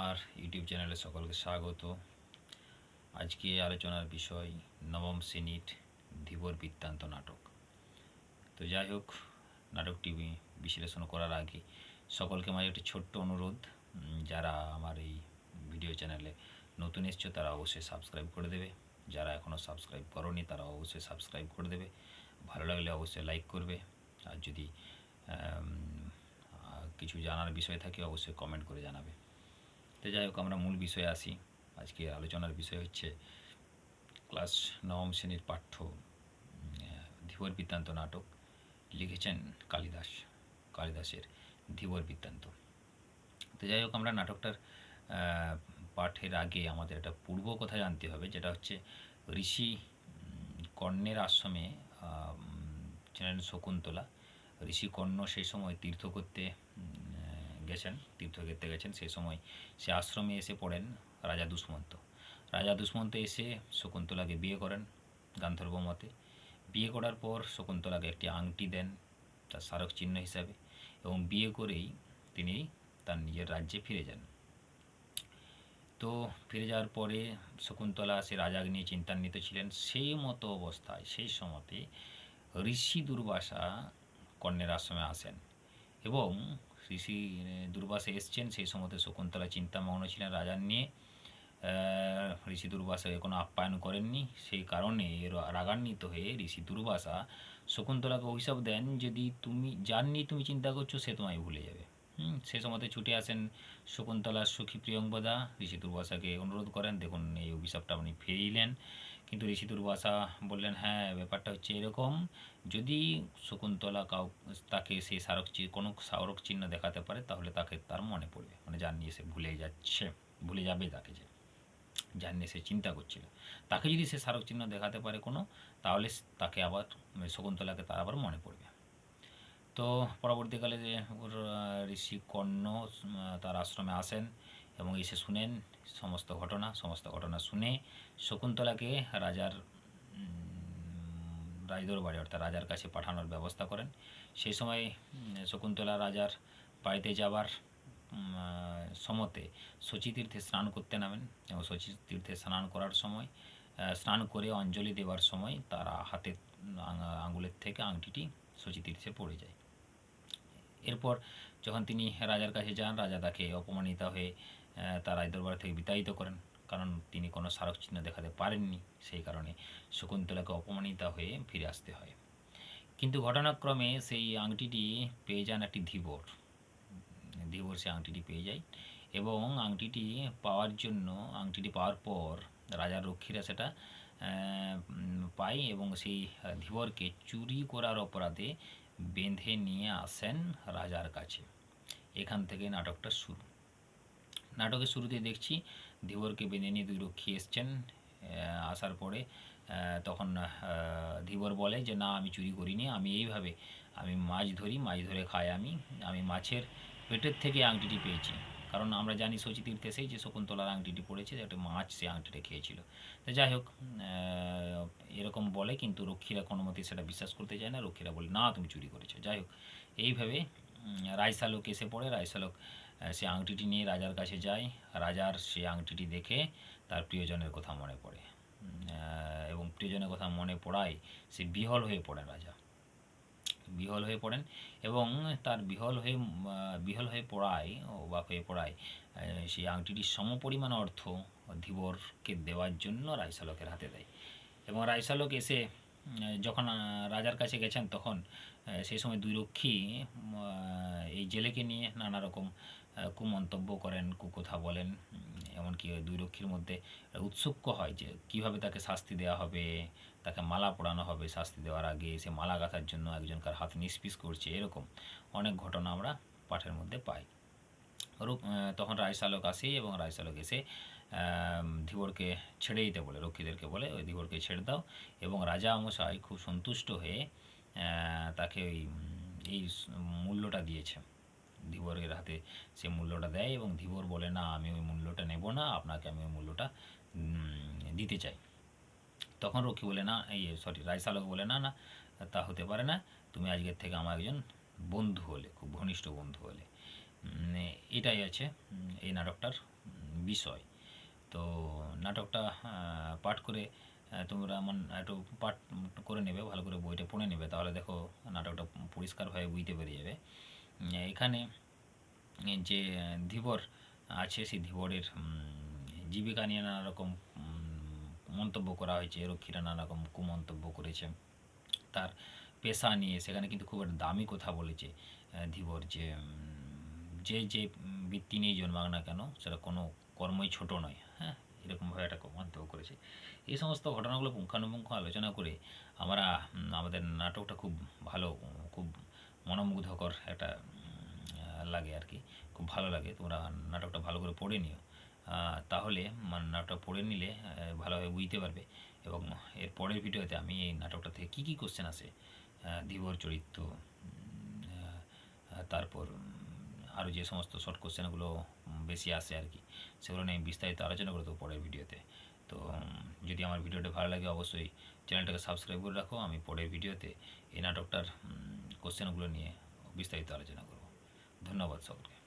আমার ইউটিউব চ্যানেলে সকলকে স্বাগত। আজকে আলোচনার বিষয় নবম শ্রেণির ধীবর বৃত্তান্ত নাটক। তো যাই হোক, নাটকটি বিশ্লেষণ করার আগে সকলকে মাঝে একটি ছোট্ট অনুরোধ যারা আমার এই ভিডিও চ্যানেলে নতুন এসছো, তারা অবশ্যই সাবস্ক্রাইব করে দেবে। যারা এখনও সাবস্ক্রাইব করনি, তারা অবশ্যই সাবস্ক্রাইব করে দেবে। ভালো লাগলে অবশ্যই লাইক করবে। আর যদি কিছু জানার বিষয় থাকে, অবশ্যই কমেন্ট করে জানাবে। তো যাই হোক, আমরা মূল বিষয়ে আসি। আজকে আলোচনার বিষয় হচ্ছে ক্লাস নবম শ্রেণির পাঠ্য ধীবর বৃত্তান্ত নাটক লিখেছেন কালিদাস, কালিদাসের ধীবর বৃত্তান্ত। তো যাই হোক, আমরা নাটকটার পাঠের আগে আমাদের একটা পূর্ব কথা জানতে হবে, যেটা হচ্ছে ঋষি কর্ণের আশ্রমে ছিলেন শকুন্তলা। ঋষি কর্ণ সেই সময় তীর্থ করতে গেছেন তীর্থ করতে গেছেন সেই সময় সে আশ্রমে এসে পড়েন রাজা দুষ্মন্ত। রাজা দুষ্মন্ত এসে শকুন্তলাকে বিয়ে করেন গান্ধর্ব মতে। বিয়ে করার পর শকুন্তলাকে একটি আংটি দেন তার স্মারক চিহ্ন হিসাবে এবং বিয়ে করেই তিনি তার নিজের রাজ্যে ফিরে যান। তো ফিরে যাওয়ার পরে শকুন্তলা সে রাজাকে নিয়ে চিন্তান্বিত ছিলেন। সেই মতো অবস্থায়, সেই সময়তে ঋষি দুর্বাসা কর্ণের আশ্রমে আসেন এবং ঋষি আহ, দুর্বাসা এসছেন সেই সময়তে শকুন্তলা চিন্তামগ্ন ছিলেন রাজার নিয়ে। ঋষি দুর্বাসা কোনো আপ্যায়ন করেননি সেই কারণে রাগান্বিত হয়ে ঋষি দুর্বাসা শকুন্তলাকে অভিশাপ দেন যদি তুমি যার নিয়ে তুমি চিন্তা করছ সে তোমায় ভুলে যাবে। হুম সে সময়তে ছুটে আসেন শকুন্তলার সখী প্রিয়ঙ্বদা ঋষি দুর্বাসাকে অনুরোধ করেন দেখুন এই অভিশাপটা আপনি ফিরিলেন কিন্তু ঋষি দুর্বাসা বললেন হ্যাঁ ব্যাপারটা হচ্ছে এরকম। যদি শকুন্তলা কাউ, তাকে সেই স্মারক কোনো স্মারক চিহ্ন দেখাতে পারে, তাহলে তাকে তার মনে পড়বে। মানে যার নিয়ে সে ভুলে যাচ্ছে, ভুলে যাবে তাকে যে, যার নিয়ে সে চিন্তা করছিল। তাকে যদি সে স্মারক চিহ্ন দেখাতে পারে কোনো, তাহলে তাকে আবার, শকুন্তলাকে তার আবার মনে পড়বে। তো পরবর্তীকালে যে ঋষি কর্ণ তার আশ্রমে আসেন। এবং এসে শুনেন সমস্ত ঘটনা সমস্ত ঘটনা শুনে শকুন্তলাকে রাজার রাজদরবারে অর্থাৎ রাজার কাছে পাঠানোর ব্যবস্থা করেন। সেই সময় শকুন্তলা রাজার বাড়িতে যাবার সমতে শচী তীর্থে স্নান করতে নামেন এবং শচী তীর্থে স্নান করার সময় স্নান করে অঞ্জলি দেওয়ার সময় তারা হাতের আঙুলের থেকে আংটিটি শচী তীর্থে পড়ে যায়। এরপর যখন তিনি রাজার কাছে যান, রাজা তাকে অপমানিত হয়ে তার রাজদরবার থেকে বিতাড়িত করেন। কারণ তিনি কোনো স্মারক চিহ্ন দেখাতে পারেননি। সেই কারণে শকুন্তলাকে অপমানিত হয়ে ফিরে আসতে হয়। কিন্তু ঘটনাক্রমে সেই আংটিটি পেয়ে যান একটি ধীবর। ধীবর সে আংটিটি পেয়ে যায় এবং আংটিটি পাওয়ার জন্য, আংটিটি পাওয়ার পর রাজার রক্ষীরা সেটা পায় এবং সেই ধীবরকে চুরি করার অপরাধে বেঁধে নিয়ে আসেন রাজার কাছে। এখান থেকে নাটকটা শুরু। নাটকের শুরুতে দেখছি ধীবরকে বেঁধে নিয়ে দুই রক্ষী এসছেন। আসার পরে তখন ধীবর বলে যে, না, আমি চুরি করিনি। আমি এইভাবে, আমি মাছ ধরি, মাছ ধরে খাই আমি। আমি মাছের পেটের থেকে আংটিটি পেয়েছি। কারণ আমরা জানি শচী তীর্থে সেই যে শকুন্তলার আংটিটি পড়েছে একটা মাছ সে আংটিটা খেয়েছিল। তো যাই হোক এরকম বলে কিন্তু রক্ষীরা কোনো মতে সেটা বিশ্বাস করতে চায় না রক্ষীরা বলে না তুমি চুরি করেছ। যাই হোক এইভাবে উম, রায়সালোক এসে পড়ে। রায়সালোক আহ, সে আংটিটি নিয়ে রাজার কাছে যায়। রাজার সে আংটিটি দেখে তার প্রিয়জনের কথা মনে পড়ে। এবং প্রিয়জনের কথা মনে পড়ায় সে বিহল হয়ে পড়ে রাজা। বিহল হয়ে পড়েন এবং তার বিহল হয়ে বিহল হয়ে পড়ায় অবাক হয়ে পড়ায় সেই আংটিটির সমপরিমাণ অর্থ ধীবরকে দেওয়ার জন্য রায়সালকের হাতে দেয়। এবং রায়সালক এসে যখন রাজার কাছে গেছেন তখন সেই সময় দুই রক্ষী এই জেলেকে নিয়ে নানা রকম কুমন্তব্য করেন, কুকথা বলেন এমনকি দুই রক্ষীর মধ্যে উৎসুক্য হয় যে কীভাবে তাকে শাস্তি দেওয়া হবে, তাকে মালা পরানো হবে শাস্তি দেওয়ার আগে, সে মালা গাঁথার জন্য একজনকার হাত নিষ্পিস করছে, এরকম অনেক ঘটনা আমরা পাঠের মধ্যে পাই। রূপ তখন রায়সালক আসে এবং রায়সালক এসে ধীবরকে ছেড়ে দিতে বলে, রক্ষীদেরকে বলে, ওই ধীবরকে ছেড়ে দাও। এবং রাজা মশাই খুব সন্তুষ্ট হয়ে তাকে ওই, এই মূল্যটা দিয়েছে। ধীবরের হাতে সে মূল্যটা দেয় এবং ধীবর বলে, না, আমি ওই মূল্যটা নেব না, আপনাকে আমি ওই মূল্যটা দিতে চাই। তখন রক্ষী বলে, না, এই সরি রায়সালক বলে, না না, তা হতে পারে না, তুমি আজকের থেকে আমার একজন বন্ধু হলে, খুব ঘনিষ্ঠ বন্ধু হলে। এটাই আছে এই নাটকটার বিষয়। তো নাটকটা পাঠ করে তোমরা এমন একটু পাঠ করে নেবে, ভালো করে বইটা পড়ে নেবে, তাহলে দেখো নাটকটা পরিষ্কারভাবে বুঝতে পেরে যাবে। এখানে যে ধীবর আছে, সেই ধীবরের জীবিকা নিয়ে নানা রকম মন্তব্য করা হয়েছে। রক্ষীরা নানা রকম কুমন্তব্য করেছে। তার পেশা নিয়ে সেখানে কিন্তু খুব একটা দামি কথা বলেছে ধীবর যে যে যে বৃত্তি নিয়েই জন্মাক না কেন, সেটা কোনো কর্মই ছোট নয়। হ্যাঁ এরকমভাবে একটা মন্তব্য করেছে। এই সমস্ত ঘটনাগুলো পুঙ্খানুপুঙ্খ আলোচনা করে আমরা আমাদের নাটকটা খুব ভালো, খুব মনোমুগ্ধকর একটা লাগে আর কি। খুব ভালো লাগে, তোমরা নাটকটা ভালো করে পড়ে নিও। তাহলে মানে নাটকটা পড়ে নিলে ভালোভাবে বুঝতে পারবে। এবং এর পরের ভিডিওতে আমি এই নাটকটা থেকে কী কী কোশ্চেন আসে ধীবর চরিত্র তারপর আরও যে সমস্ত শর্ট কোশ্চেনগুলো বেশি আসে আর কি, সেগুলো নিয়ে বিস্তারিত আলোচনা করে দেবো পরের ভিডিওতে। তো যদি আমার ভিডিওটা ভালো লাগে অবশ্যই চ্যানেলটাকে সাবস্ক্রাইব করে রাখো। আমি পরের ভিডিওতে এই নাটকটার কোশ্চেনগুলো নিয়ে বিস্তারিত আলোচনা করব। ধন্যবাদ সকলকে।